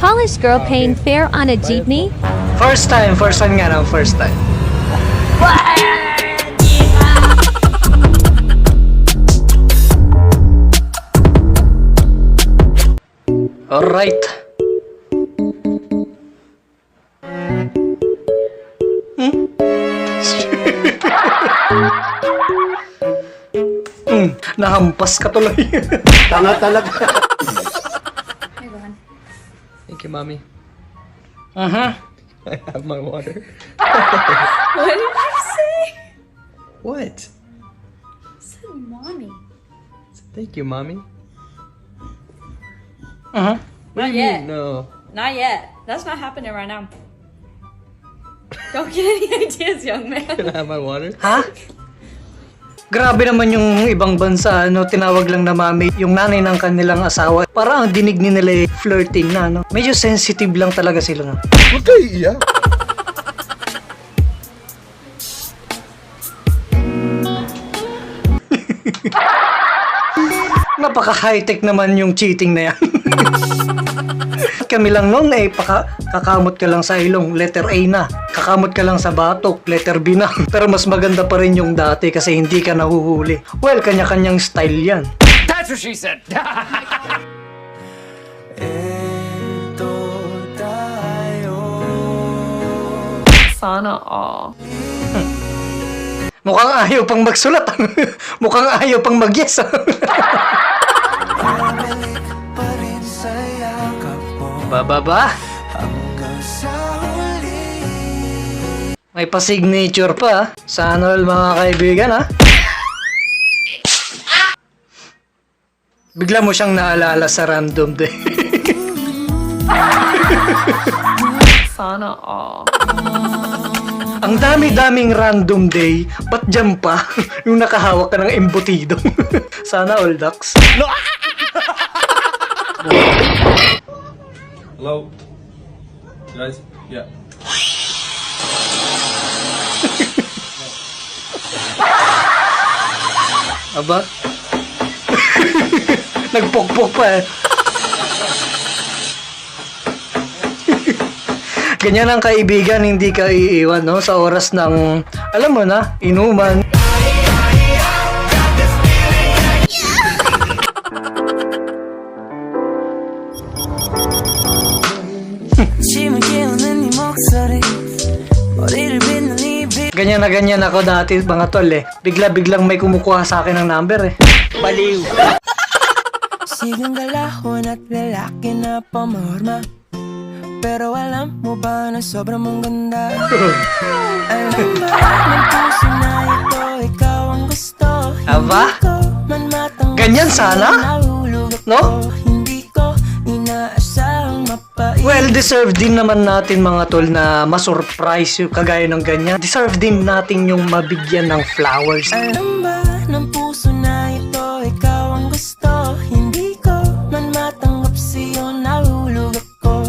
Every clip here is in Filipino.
Polish girl paying fare on a jeepney? First time, first time nga lang, first time. Alright. Hmm? hmm, nahampas ka tuloy. Tanga talaga. Thank you, mommy. uh-huh. I have my water. What did you say? What? I said mommy. Thank you, mommy. Uh-huh. Not yet. No. Not yet. That's not happening right now. Don't get any ideas, young man. Can I have my water? Ha? Grabe naman yung ibang bansa, no? Tinawag lang na mami yung nanay ng kanilang asawa. Para ang dinig ni nila eh, flirting na, no? Medyo sensitive lang talaga sila, no? Huwag kayo iiyak. Napaka-high-tech naman yung cheating na yan. Kami lang noon eh, paka, kakamot ka lang sa ilong, letter A na. Kakamot ka lang sa batok, letter B na. Pero mas maganda pa rin yung dati kasi hindi ka nahuhuli. Well, kanya-kanyang style yan. Sana all. Mukhang ayaw pang magsulat. Mukhang ayaw pang mag-yes. Bababa. May pa-signature pa. Sana all mga kaibigan ha. Bigla mo siyang naalala sa random day. Sana all. Ang dami-daming random day, ba't dyan pa yung nakahawak ka ng embutido? Sana all ducks. Hello? Guys? Yeah. Aba? Nagpokpok pa eh. Ganyan ang kaibigan, hindi ka iiwan, no? Sa oras ng, alam mo na, inuman. Ganyan na ganyan ako dati, mga tol eh. Bigla-biglang may kumukuha sa akin ng number eh. Baliw. Sigang galahon at lalaki na pamorma Pero alam mo ba na sobrang mong ganda Alam ba ng puso na ito ikaw ang gusto Aba? Ganyan sana? No? Well, deserve din naman natin mga tol na masurprise yung kagaya ng ganyan. Deserve din natin yung mabigyan ng flowers. Alam ba ng puso na ito ikaw ang gusto Hindi ko man matanggap sa'yo nahulog ako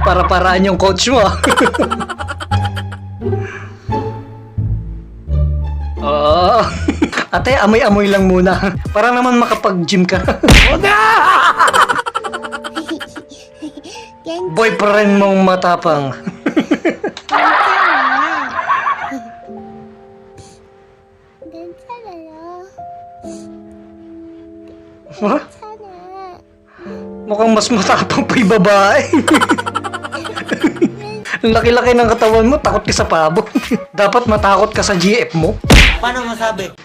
Para-paraan yung coach mo. ah. Oo. Ate, amoy-amoy lang muna. Para naman makapag-gym ka. Boyfriend mong matapang. Ha? Mukhang mas matapang pa yung babae. Laki-laki ng katawan mo, takot ka sa pabo. Dapat matakot ka sa GF mo. Paano masabi?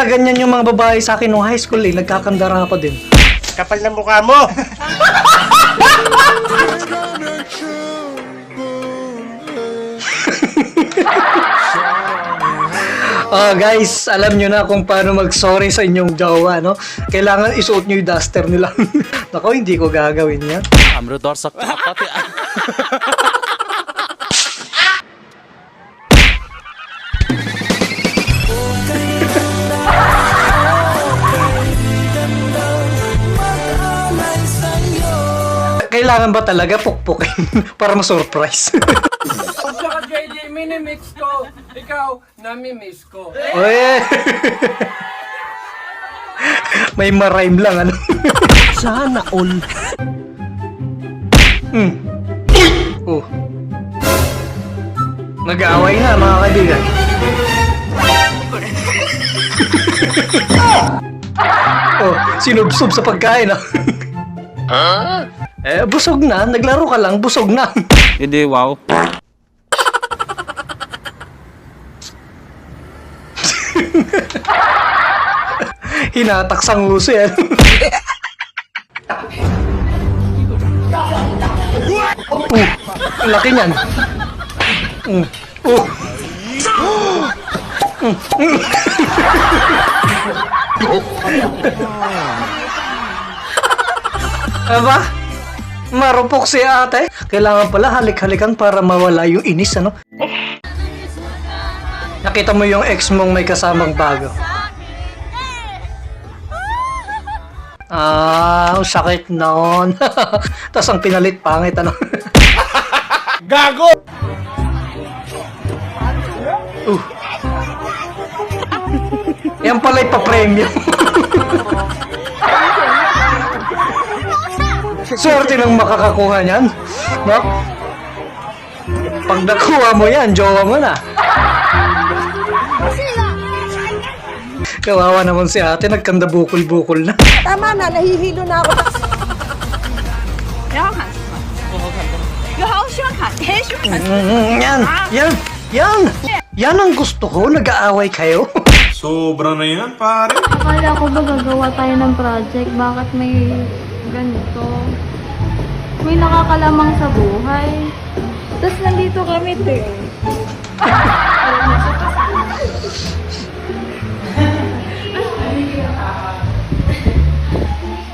Na ganyan yung mga babae sa akin nung high school eh. Nagkakandara pa din. Kapal ng mukha mo! Ah, guys, alam nyo na kung paano mag-sorry sa inyong jowa, no? Kailangan isuot nyo yung duster nila. Nako, hindi ko gagawin yan. 아무 Kailangan ba talaga pukpukin para ma-surprise? Tsaka JJ, minimix ko. Ikaw, nami-miss ko. Oy! May marime lang, ano? Sana all. Hmm. Oh. Nag-aaway na, mga kaibigan. oh, sinubsob sa pagkain, ah. Eh, busog na. Naglaro ka lang, busog na. Hindi, wow. Hinatak sa nguso yan. oh, ang laki niyan. Mm. Oh. Mm. Mm. Aba? Marupok si ate. Kailangan pala halik-halikan para mawala yung inis, ano? Nakita mo yung ex mong may kasamang bago. Ah, ang sakit noon. Tapos ang pinalit pangit ano. Gago! uh. Yan pala ipa-premium. Swerte nang makakakuha niyan. No? Pag nakuha mo yan, jowa mo na. Kawawa naman si ate, nagkanda bukol-bukol na. Tama na, nahihilo na ako. 不要看，有好喜欢看，很喜欢看。 Mm, yan, yan, yan. Yan ang gusto ko, nag-aaway kayo. Sobra na yan, pare. Akala ko ba gagawa tayo ng project? Bakit may ganito? may nakakalamang sa buhay. Tapos nandito kami, te.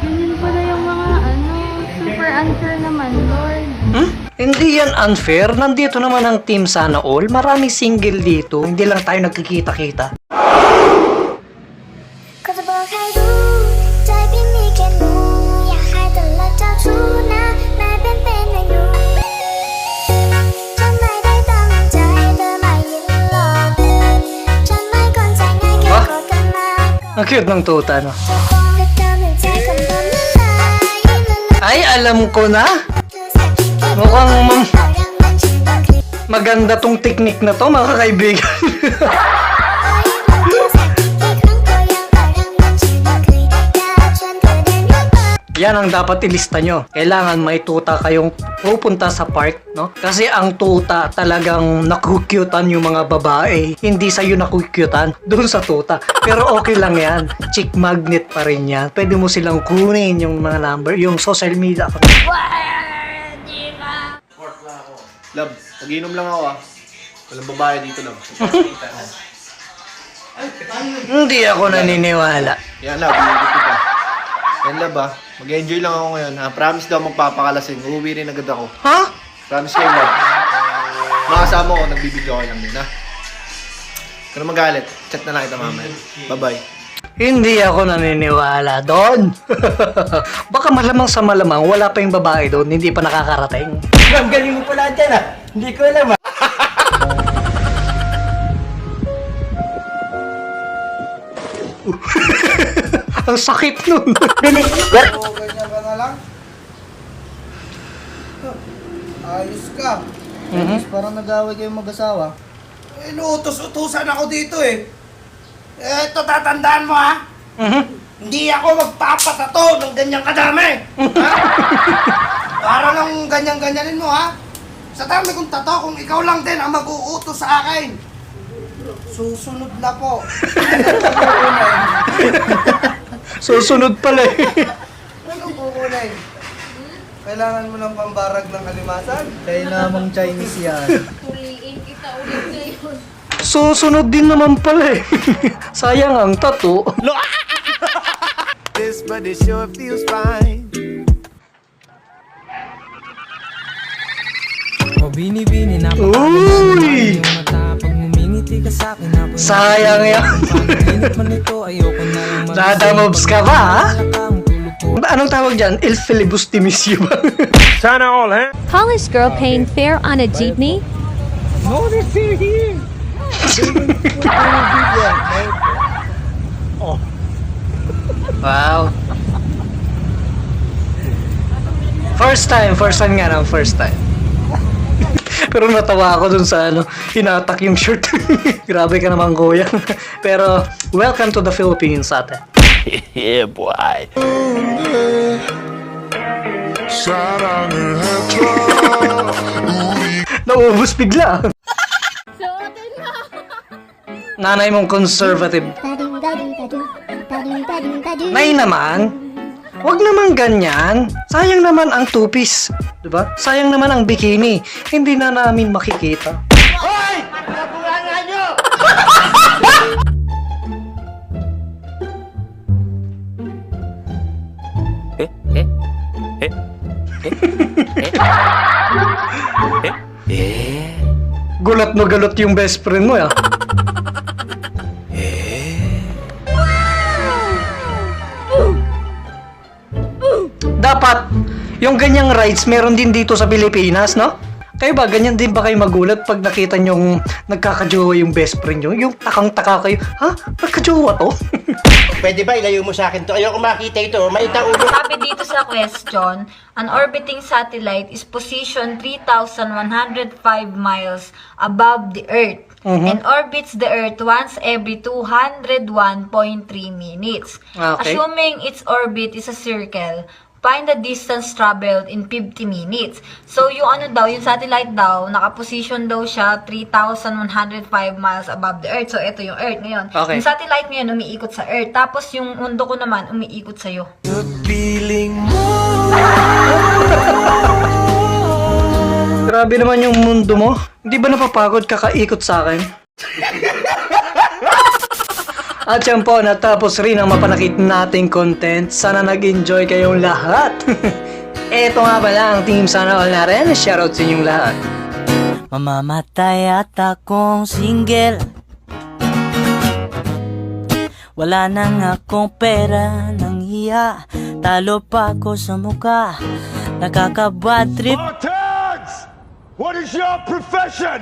Ganyan pala yung mga ano, super unfair naman, Lord. Hmm? Hindi yan unfair. Nandito naman ang team sana all. Marami single dito. Hindi lang tayo nagkikita-kita. Cause the book I do, diving naked, I don't let Ang cute ng tuta, no? Ay, alam ko na! Mukhang maganda tong technique na to, mga kaibigan. Yan ang dapat ilista nyo. Kailangan may tuta kayong pupunta sa park, no? Kasi ang tuta talagang nakukyutan yung mga babae. Hindi sa'yo nakukyutan, doon sa tuta. Pero okay lang yan. Chick magnet pa rin yan. Pwede mo silang kunin yung mga number, yung social media. Love, pag-inom lang ako ah. Walang babae dito lang. Hindi ako naniniwala. Yan love, iibig kita. Love ah. Mag-enjoy lang ako ngayon ha. Promise daw magpapakalasing. Uuwi rin agad ako. Ha? Promise kayo love. Makasama ko, nagbibideo ko lang din ha. Kung na magalit, chat na lang kita mamaya. Bye-bye. Hindi ako naniniwala doon. Baka malamang sa malamang, wala pa yung babae doon, hindi pa nakakarating. Ang galing mo pala dyan ah. Hindi ko alam ah. Ang sakit nun. ganyan ka na lang? Ayos ka. Ayos, parang nag-away kayong mag-asawa. Eh, inuutos-utusan ako dito eh. Eh, ito tatandaan mo ha. Hindi ako magpapatato ng ganyang kadami. ha? Para lang ganyan-ganyanin mo ha. Sa dami kong tato, kung ikaw lang din ang mag-uutos sa akin. Susunod na po. Susunod pala eh. Anong kukulay? Kailangan mo ng pambarag ng kalimasan? Kaya namang Chinese yan. Huliin kita ulit ngayon. Susunod din naman pala eh. Sayang ang tato. This, but it sure feels fine. O binibini na Uy! Sayang yan. Pag man ito ayoko na lang Dada moves ka ba ha? Anong tawag dyan? Il filibustimisyo ba? Sana all, eh? College girl paying fare on a jeepney? wow. First time, first time nga lang, first time. Pero natawa ako dun sa ano, hinatak yung shirt. Grabe ka naman, kuya. Pero, welcome to the Philippines, ate. yeah, boy. Naubos bigla. Nanay mong conservative. Nay naman, wag naman ganyan. Sayang naman ang two-piece. Diba? Sayang naman ang bikini. Hindi na namin makikita. Gulat mo galot yung best friend mo, ya. Dapat, yung ganyang rights meron din dito sa Pilipinas, no? Kayo ba, ganyan din ba kayo magulat pag nakita nyong nagkakajowa yung best friend nyo? Yung takang-taka kayo, ha? Nagkajowa to? Pwede ba ilayo mo sa akin to? Ayoko makita ito. Maita ulo. Sabi dito sa question, an orbiting satellite is positioned 3,105 miles above the Earth and orbits the Earth once every 201.3 minutes. Okay. Assuming its orbit is a circle, find the distance traveled in 50 minutes. So, yung ano daw, yung satellite daw, nakaposition daw siya 3,105 miles above the Earth. So, ito yung Earth ngayon. Okay. Yung satellite ngayon, umiikot sa Earth. Tapos, yung mundo ko naman, umiikot sa'yo. Grabe naman yung mundo mo. Hindi ba napapagod kakaikot sa akin? At yan po, natapos rin ang mapanakit nating content. Sana nag-enjoy kayong lahat. Eto nga pala ang team Sana All na rin. Shoutout sa inyong lahat. Mamamatay at akong single Wala nang akong pera ng hiya Talo pa ako sa muka Nakakabad trip Tags! What is your profession?